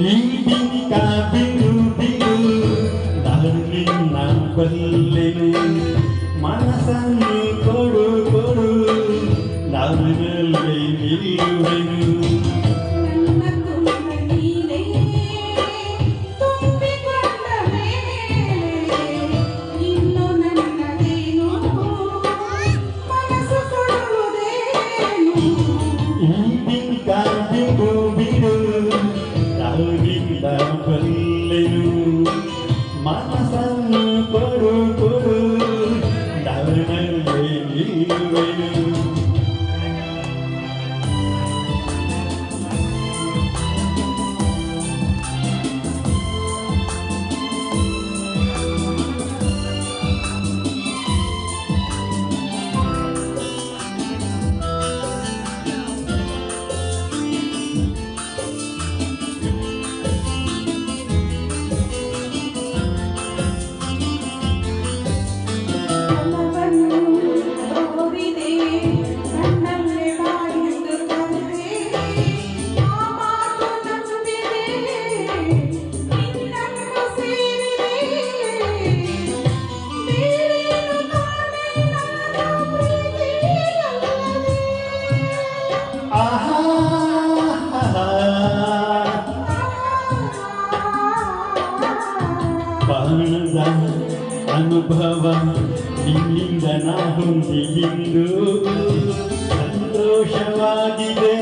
ಈಗಿಂತ ಬಿಡು ಬಿಡು ದಾರಿ ನಾನು ಬಲ್ಲೆನು ಮನಸ್ಸನ್ನು ಕೊಡು ಕೊಡು. ದಾರಿಯಲ್ಲಿ ನಿಲ್ಲುವೆನು. Mm-hmm. ಮನಸ್ಸನ್ನು ಕೊಡು ಕೊಡು ನಾವಿನಲ್ಲಿ ನಿಲ್ಲುವೆನು ಫಲವನ್ನು ಅನುಭವ ನಿನ್ನಿಂದ ನಾ ಹೊಂದಿಗಿಂದು ಸಂತೋಷವಾಗಿದೆ.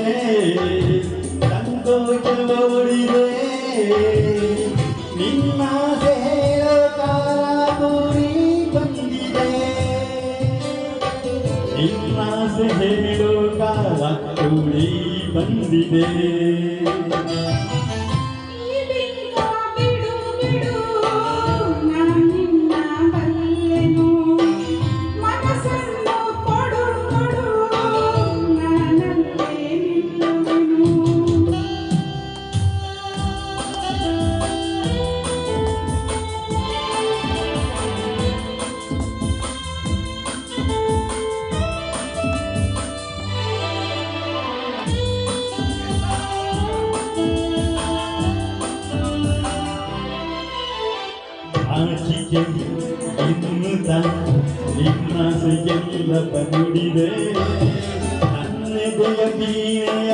ಸಂತೋಷವರಿದೆ ನಿನ್ನ ಕೂಡಿ ಬಂದಿದೆ. ನಿನ್ನ ಹೇಳೋ ಕಾಲ ಕೂಡಿ ಬಂದಿದೆ. ಇನ್ನುತ್ತ ನಿನ್ನ ಸೆಗೆಲ್ಲ ಬಂದಿದೆ ನನ್ನೆದೆಯ ಬೀಳೆಯ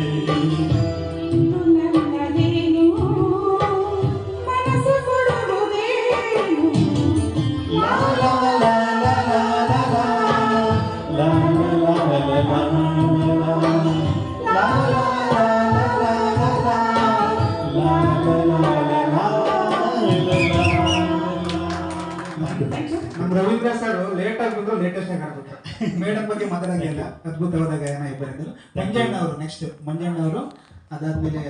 ನಮ್ಮ ರವೀಂದ್ರ ಸರ್ ಲೇಟ್ ಆಗಿ ಲೇಟೆಸ್ಟ್ ಆಗಿ ಆಡ್ಬಿಟ್ರು. ಮೇಡಮ್ ಬಗ್ಗೆ ಮಾತಾಡಂಗಿಲ್ಲ. ಅದ್ಭುತವಾದ ಗಾಯನ ಇಬ್ಬರಿಂದ ಮಂಜಣ್ಣ ಅವರು ನೆಕ್ಸ್ಟ್ ಮಂಜಣ್ಣ ಅವರು ಅದಾದ್ಮೇಲೆ